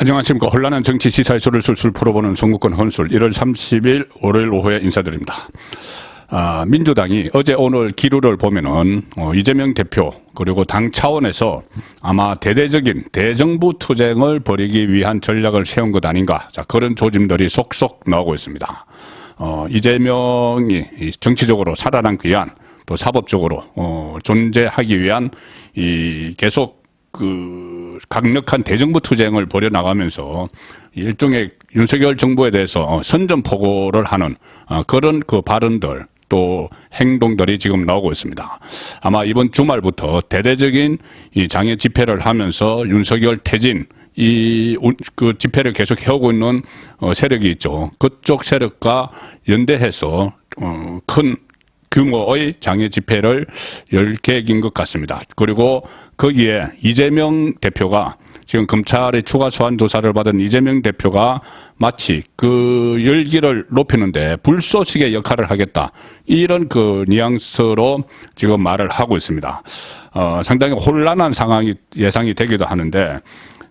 안녕하십니까. 혼란한 정치 시사의 소를 술술 풀어보는 송국권 혼술 1월 30일 월요일 오후에 인사드립니다. 아, 민주당이 어제 오늘 기류를 보면은 어, 이재명 대표 그리고 당 차원에서 아마 대대적인 대정부 투쟁을 벌이기 위한 전략을 세운 것 아닌가. 자, 그런 조짐들이 속속 나오고 있습니다. 어, 이재명이 이 정치적으로 살아남기 위한 또 사법적으로 어, 존재하기 위한 이 계속 그 강력한 대정부 투쟁을 벌여 나가면서 일종의 윤석열 정부에 대해서 어, 선전포고를 하는 어, 그런 그 발언들 또 행동들이 지금 나오고 있습니다. 아마 이번 주말부터 대대적인 이 장애 집회를 하면서 윤석열 퇴진 이그 집회를 계속 해오고 있는 어, 세력이 있죠. 그쪽 세력과 연대해서 어, 큰 규모의 장애 집회를 열 계획인 것 같습니다. 그리고 거기에 이재명 대표가 지금 검찰의 추가 소환 조사를 받은 이재명 대표가 마치 그 열기를 높이는데 불쏘시개 역할을 하겠다. 이런 그 뉘앙스로 지금 말을 하고 있습니다. 어, 상당히 혼란한 상황이 예상이 되기도 하는데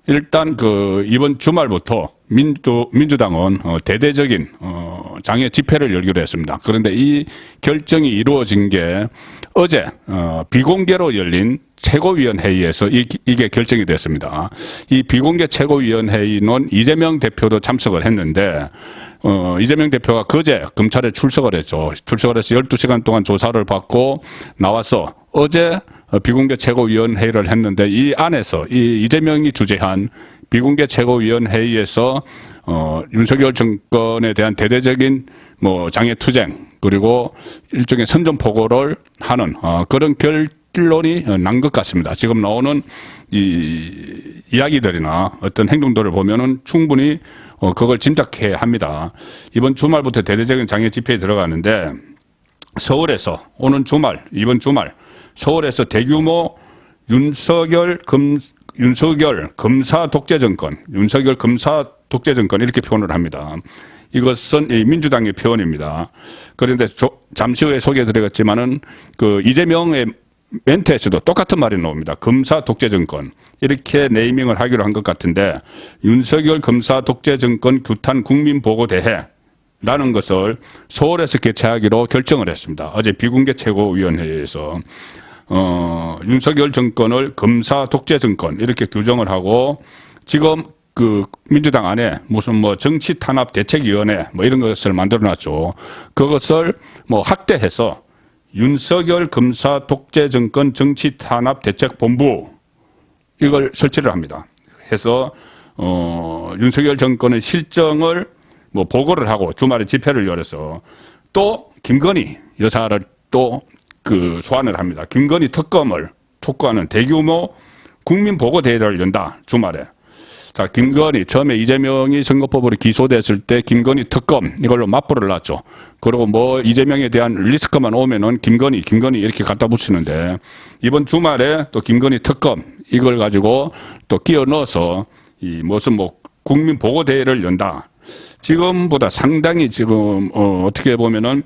일단 그 이번 주말부터 민주 민주당은 어, 대대적인 어, 장애 집회를 열기로 했습니다. 그런데 이 결정이 이루어진 게 어제 어, 비공개로 열린 최고위원회의에서 이, 이게 결정이 됐습니다. 이 비공개 최고위원회의는 이재명 대표도 참석을 했는데 어, 이재명 대표가 그제 검찰에 출석을 했죠. 출석을 해서 12시간 동안 조사를 받고 나와서 어제 어, 비공개 최고위원회의를 했는데 이 안에서 이 이재명이 주재한 비공개 최고위원회의에서 어, 윤석열 정권에 대한 대대적인 뭐 장애 투쟁 그리고 일종의 선전포고를 하는 어, 그런 결론이 난 것 같습니다. 지금 나오는 이 이야기들이나 어떤 행동들을 보면은 충분히 어, 그걸 짐작해 합니다. 이번 주말부터 대대적인 장애 집회에 들어가는데 서울에서 오는 주말 이번 주말 서울에서 대규모 윤석열 금 윤석열 검사 독재 정권, 윤석열 검사 독재 정권 이렇게 표현을 합니다. 이것은 이 민주당의 표현입니다. 그런데 조- 잠시 후에 소개해드리겠지만은 그 이재명의 멘트에서도 똑같은 말이 나옵니다. 검사 독재 정권 이렇게 네이밍을 하기로 한 것 같은데 윤석열 검사 독재 정권 규탄 국민 보고 대회 라는 것을 서울에서 개최하기로 결정을 했습니다. 어제 비공개 최고위원회에서 어, 윤석열 정권을 검사 독재 정권 이렇게 규정을 하고 지금 그 민주당 안에 무슨 뭐 정치 탄압 대책위원회 뭐 이런 것을 만들어 놨죠. 그것을 뭐 확대해서 윤석열 검사 독재 정권 정치 탄압 대책 본부 이걸 설치를 합니다. 해서 어, 윤석열 정권의 실정을 뭐 보고를 하고 주말에 집회를 열어서 또 김건희 여사를 또 그 소환을 합니다. 김건희 특검을 촉구하는 대규모 국민 보고 대회를 연다 주말에. 자, 김건희 처음에 이재명이 선거법으로 기소됐을 때 김건희 특검 이걸로 맞불을 놨죠. 그리고 뭐 이재명에 대한 리스크만 오면은 김건희, 김건희 이렇게 갖다 붙이는데 이번 주말에 또 김건희 특검 이걸 가지고 또 끼워 넣어서 이 무슨 뭐 국민 보고 대회를 연다. 지금보다 상당히 지금 어, 어떻게 보면은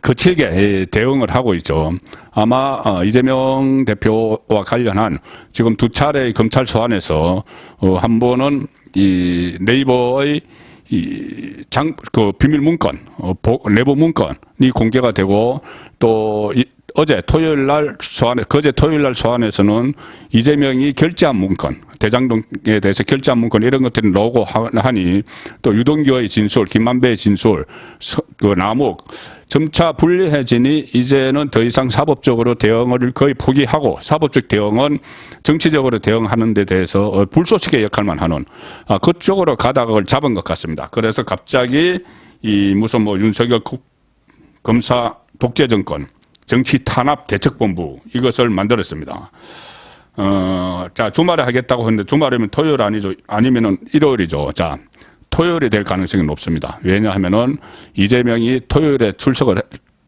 거칠게 예, 대응을 하고 있죠. 아마 어, 이재명 대표와 관련한 지금 두 차례 검찰 소환에서 어, 한 번은 이 네이버의 이 장 그 비밀 문건 어, 보- 내부 문건이 공개가 되고 또 이, 어제 토요일 날 소환에 그제 토요일 날 소환에서는 이재명이 결제한 문건 대장동에 대해서 결제한 문건 이런 것들이 나오고 하- 하니 또 유동규의 진술 김만배의 진술 서- 그 남욱 점차 불리해지니 이제는 더 이상 사법적으로 대응을 거의 포기하고 사법적 대응은 정치적으로 대응하는 데 대해서 어, 불쏘시개 역할만 하는 아, 그쪽으로 가닥을 잡은 것 같습니다. 그래서 갑자기 이 무슨 뭐 윤석열 국- 검사 독재 정권 정치 탄압 대책본부 이것을 만들었습니다. 어, 자, 주말에 하겠다고 했는데 주말이면 토요일 아니죠. 아니면은 일요일이죠. 자, 토요일이 될 가능성이 높습니다. 왜냐하면은 이재명이 토요일에 출석을 해-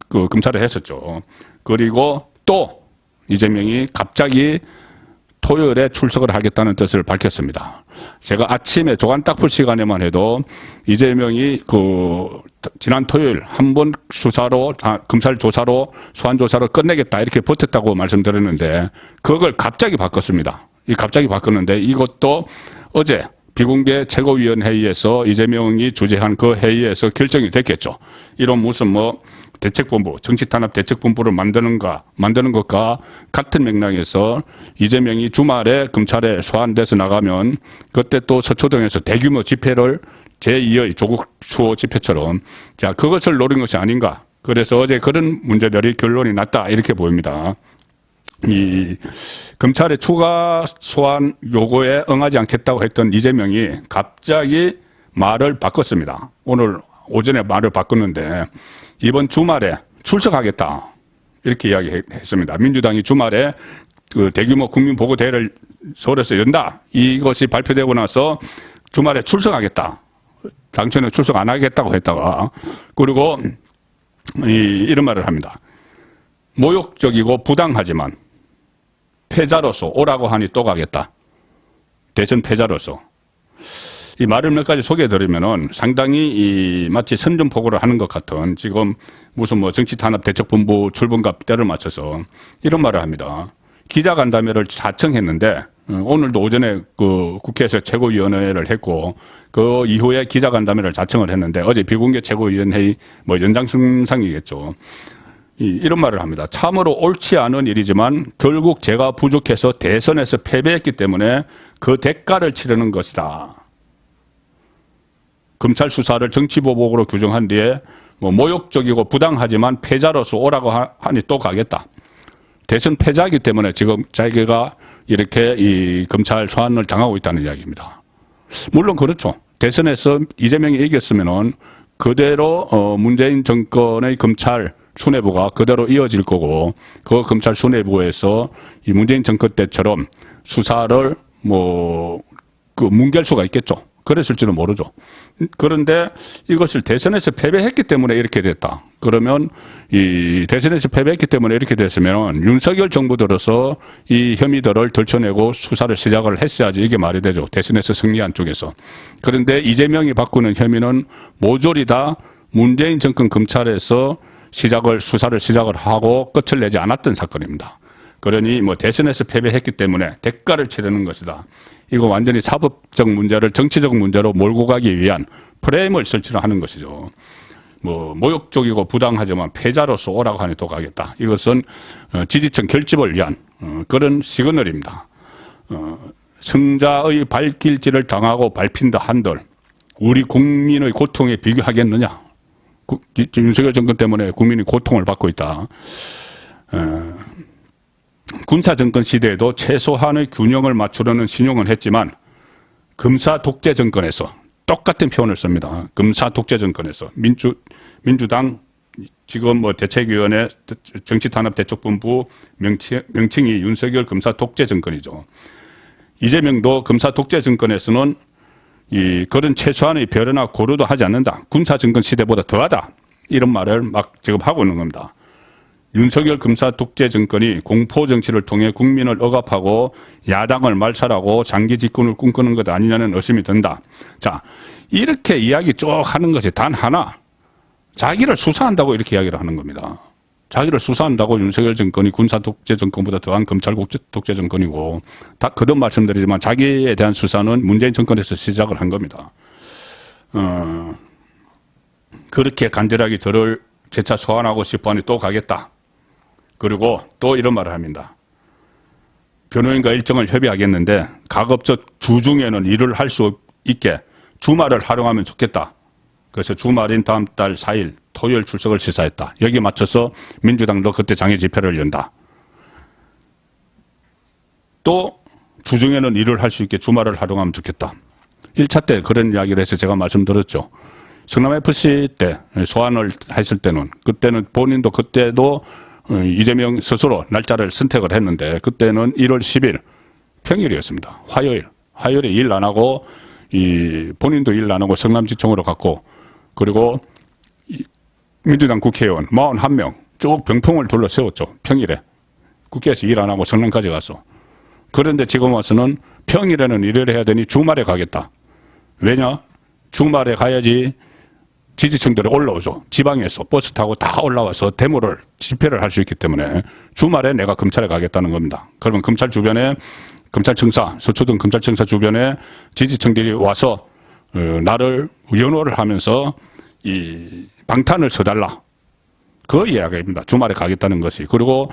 그 검찰에 했었죠. 그리고 또 이재명이 갑자기 토요일에 출석을 하겠다는 뜻을 밝혔습니다. 제가 아침에 조간 딱풀 시간에만 해도 이재명이 그 지난 토요일 한 번 수사로 아, 검찰 조사로 소환 조사로 끝내겠다 이렇게 버텼다고 말씀드렸는데 그걸 갑자기 바꿨습니다. 이 갑자기 바꿨는데 이것도 어제 비공개 최고위원회의에서 이재명이 주재한 그 회의에서 결정이 됐겠죠. 이런 무슨 뭐 대책본부, 정치탄압 대책본부를 만드는가, 만드는 것과 같은 맥락에서 이재명이 주말에 검찰에 소환돼서 나가면 그때 또 서초동에서 대규모 집회를 제2의 조국 수호 집회처럼 자, 그것을 노린 것이 아닌가. 그래서 어제 그런 문제들이 결론이 났다. 이렇게 보입니다. 이 검찰의 추가 소환 요구에 응하지 않겠다고 했던 이재명이 갑자기 말을 바꿨습니다. 오늘 오전에 말을 바꿨는데 이번 주말에 출석하겠다 이렇게 이야기했습니다. 민주당이 주말에 그 대규모 국민 보고 대회를 서울에서 연다 이것이 발표되고 나서 주말에 출석하겠다. 당초에는 출석 안 하겠다고 했다가 그리고 이, 이런 말을 합니다. 모욕적이고 부당하지만 패자로서 오라고 하니 또 가겠다. 대선 패자로서. 이 말을 몇 가지 소개해드리면은 상당히 이 마치 선전포고를 하는 것 같은 지금 무슨 뭐 정치탄압 대책본부 출범과 때를 맞춰서 이런 말을 합니다. 기자간담회를 자청했는데 어, 오늘도 오전에 그 국회에서 최고위원회를 했고 그 이후에 기자간담회를 자청을 했는데 어제 비공개 최고위원회의 뭐 연장선상이겠죠. 이, 이런 말을 합니다. 참으로 옳지 않은 일이지만 결국 제가 부족해서 대선에서 패배했기 때문에 그 대가를 치르는 것이다. 검찰 수사를 정치보복으로 규정한 뒤에 뭐 모욕적이고 부당하지만 패자로서 오라고 하- 하니 또 가겠다. 대선 패자이기 때문에 지금 자기가 이렇게 이 검찰 소환을 당하고 있다는 이야기입니다. 물론 그렇죠. 대선에서 이재명이 이겼으면은 그대로 어 문재인 정권의 검찰 수뇌부가 그대로 이어질 거고 그 검찰 수뇌부에서 이 문재인 정권 때처럼 수사를 뭐 그 뭉갤 수가 있겠죠. 그랬을지는 모르죠. 그런데 이것을 대선에서 패배했기 때문에 이렇게 됐다. 그러면 이 대선에서 패배했기 때문에 이렇게 됐으면 윤석열 정부 들어서 이 혐의들을 들춰내고 수사를 시작을 했어야지 이게 말이 되죠. 대선에서 승리한 쪽에서. 그런데 이재명이 바꾸는 혐의는 모조리 다 문재인 정권 검찰에서 시작을 수사를 시작을 하고 끝을 내지 않았던 사건입니다. 그러니 뭐 대선에서 패배했기 때문에 대가를 치르는 것이다. 이거 완전히 사법적 문제를 정치적 문제로 몰고 가기 위한 프레임을 설치를 하는 것이죠. 뭐 모욕적이고 부당하지만 패자로서 오라고 하니 또 가겠다. 이것은 어, 지지층 결집을 위한 어, 그런 시그널입니다. 어, 승자의 발길질을 당하고 밟힌다 한들 우리 국민의 고통에 비교하겠느냐? 윤석열 정권 때문에 국민이 고통을 받고 있다. 군사 정권 시대에도 최소한의 균형을 맞추려는 신용은 했지만 금사 독재 정권에서 똑같은 표현을 씁니다. 금사 독재 정권에서 민주 민주당 지금 뭐 대책위원회 정치탄압 대책본부 명칭, 명칭이 윤석열 금사 독재 정권이죠. 이재명도 금사 독재 정권에서는 이 그런 최소한의 배려나 고려도 하지 않는다. 군사 정권 시대보다 더하다. 이런 말을 막 지금 하고 있는 겁니다. 윤석열 검사 독재 정권이 공포 정치를 통해 국민을 억압하고 야당을 말살하고 장기 집권을 꿈꾸는 것 아니냐는 의심이 든다. 자, 이렇게 이야기 쭉 하는 것이 단 하나. 자기를 수사한다고 이렇게 이야기를 하는 겁니다. 자기를 수사한다고 윤석열 정권이 군사 독재 정권보다 더한 검찰 독재, 정권이고 다 거듭 말씀드리지만 자기에 대한 수사는 문재인 정권에서 시작을 한 겁니다. 어, 그렇게 간절하게 저를 재차 소환하고 싶어하니 또 가겠다. 그리고 또 이런 말을 합니다. 변호인과 일정을 협의하겠는데 가급적 주중에는 일을 할 수 있게 주말을 활용하면 좋겠다. 그래서 주말인 다음 달 4일 토요일 출석을 시사했다. 여기에 맞춰서 민주당도 그때 장애 집회를 연다. 또 주중에는 일을 할 수 있게 주말을 활용하면 좋겠다. 1차 때 그런 이야기를 해서 제가 말씀드렸죠. 성남FC 때 소환을 했을 때는 그때는 본인도 그때도 어, 이재명 스스로 날짜를 선택을 했는데 그때는 1월 10일 평일이었습니다. 화요일. 화요일에 일 안 하고 이 본인도 일 안 하고 성남지청으로 갔고 그리고 이 민주당 국회의원 41명 쭉 병풍을 둘러 세웠죠. 평일에. 국회에서 일 안 하고 성남까지 갔어. 그런데 지금 와서는 평일에는 일을 해야 되니 주말에 가겠다. 왜냐? 주말에 가야지 지지층들이 올라오죠. 지방에서 버스 타고 다 올라와서 데모를 집회를 할 수 있기 때문에 주말에 내가 검찰에 가겠다는 겁니다. 그러면 검찰 주변에 검찰청사, 서초동 검찰청사 주변에 지지층들이 와서 어, 나를 연호를 하면서 이 방탄을 쳐달라. 그 이야기입니다. 주말에 가겠다는 것이. 그리고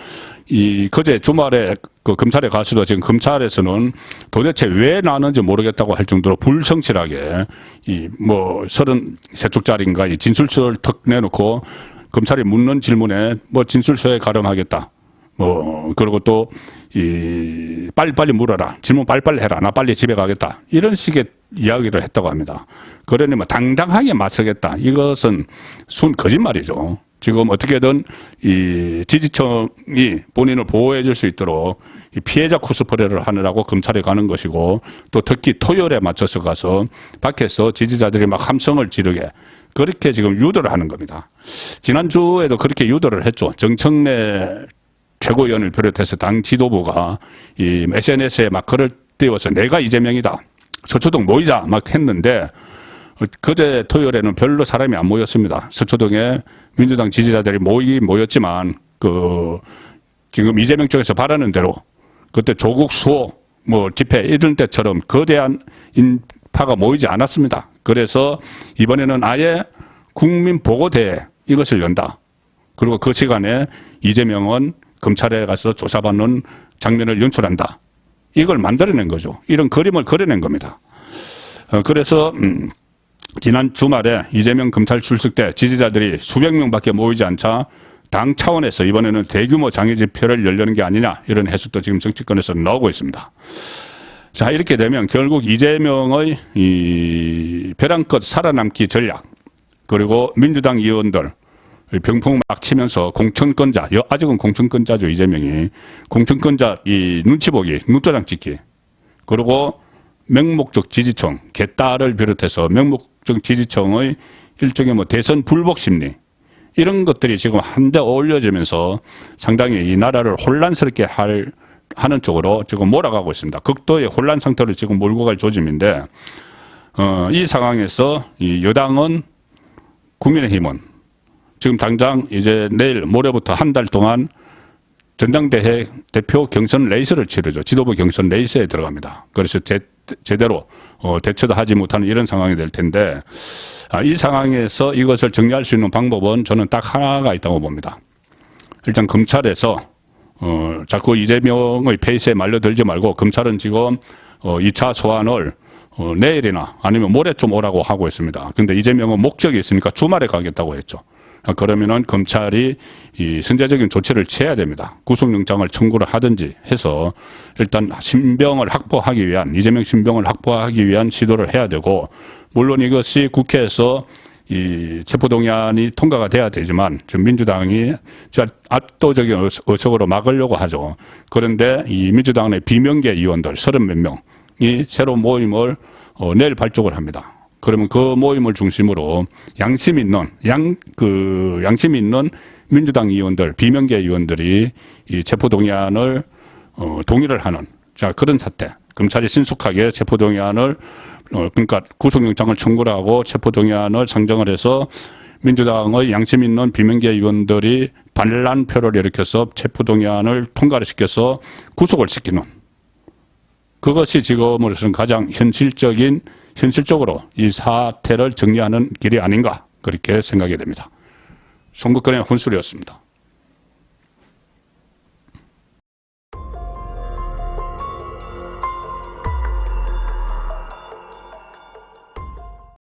이 그제 주말에 그 검찰에 가서도 지금 검찰에서는 도대체 왜 나는지 모르겠다고 할 정도로 불성실하게 이 뭐 서른 세 쪽짜리인가 이 진술서를 턱 내놓고 검찰이 묻는 질문에 뭐 진술서에 가름하겠다. 뭐 그리고 또 이 빨리빨리 물어라. 질문 빨리빨리 해라. 나 빨리 집에 가겠다. 이런 식의 이야기를 했다고 합니다. 그러니 뭐 당당하게 맞서겠다. 이것은 순 거짓말이죠. 지금 어떻게든 이 지지청이 본인을 보호해 줄 수 있도록 이 피해자 코스프레를 하느라고 검찰에 가는 것이고 또 특히 토요일에 맞춰서 가서 밖에서 지지자들이 막 함성을 지르게 그렇게 지금 유도를 하는 겁니다. 지난주에도 그렇게 유도를 했죠. 정청래 최고위원을 비롯해서 당 지도부가 이 SNS에 막 글을 띄워서 내가 이재명이다. 서초동 모이자 막 했는데 그제 토요일에는 별로 사람이 안 모였습니다. 서초동에 민주당 지지자들이 모이긴 모였지만 그 지금 이재명 쪽에서 바라는 대로 그때 조국 수호 뭐 집회 이런 때처럼 거대한 인파가 모이지 않았습니다. 그래서 이번에는 아예 국민 보고대회 이것을 연다. 그리고 그 시간에 이재명은 검찰에 가서 조사받는 장면을 연출한다. 이걸 만들어낸 거죠. 이런 그림을 그려낸 겁니다. 어, 그래서 음, 지난 주말에 이재명 검찰 출석 때 지지자들이 수백 명밖에 모이지 않자 당 차원에서 이번에는 대규모 장애 집회를 열려는 게 아니냐 이런 해석도 지금 정치권에서 나오고 있습니다. 자 이렇게 되면 결국 이재명의 이 벼랑끝 살아남기 전략 그리고 민주당 의원들 병풍 막 치면서 공천권자 여- 아직은 공천권자죠 이재명이. 공천권자 이 눈치 보기 눈도장 찍기. 그리고 맹목적 지지층, 개딸을 비롯해서 맹목적 지지층의 일종의 뭐 대선 불복 심리. 이런 것들이 지금 한데 어울려지면서 상당히 이 나라를 혼란스럽게 할 하는 쪽으로 지금 몰아가고 있습니다. 극도의 혼란 상태로 지금 몰고 갈 조짐인데 어, 이 상황에서 이 여당은 국민의힘은 지금 당장 이제 내일 모레부터 한 달 동안 전당대회 대표 경선 레이스를 치르죠. 지도부 경선 레이스에 들어갑니다. 그래서 제, 제대로 어, 대처도 하지 못하는 이런 상황이 될 텐데 아, 이 상황에서 이것을 정리할 수 있는 방법은 저는 딱 하나가 있다고 봅니다. 일단 검찰에서 어, 자꾸 이재명의 페이스에 말려들지 말고 검찰은 지금 어, 2차 소환을 어, 내일이나 아니면 모레쯤 오라고 하고 있습니다. 근데 이재명은 목적이 있으니까 주말에 가겠다고 했죠. 아, 그러면은 검찰이 이 선제적인 조치를 취해야 됩니다. 구속영장을 청구를 하든지 해서 일단 신병을 확보하기 위한 이재명 신병을 확보하기 위한 시도를 해야 되고 물론 이것이 국회에서 이 체포동의안이 통과가 돼야 되지만 지금 민주당이 압도적인 의- 의석으로 막으려고 하죠. 그런데 이 민주당 내 비명계 의원들 서른 몇 명이 새로운 모임을 어, 내일 발족을 합니다. 그러면 그 모임을 중심으로 양심 있는 양 그 양심 있는 민주당 의원들 비명계 의원들이 이 체포 동의안을 어, 동의를 하는 자 그런 사태. 검찰이 신속하게 체포 동의안을 어, 그러니까 구속영장을 청구를 하고 체포 동의안을 상정을 해서 민주당의 양심 있는 비명계 의원들이 반란표를 일으켜서 체포 동의안을 통과를 시켜서 구속을 시키는. 그것이 지금으로서는 가장 현실적인 현실적으로 이 사태를 정리하는 길이 아닌가 그렇게 생각이 됩니다. 송국권의 혼술이었습니다.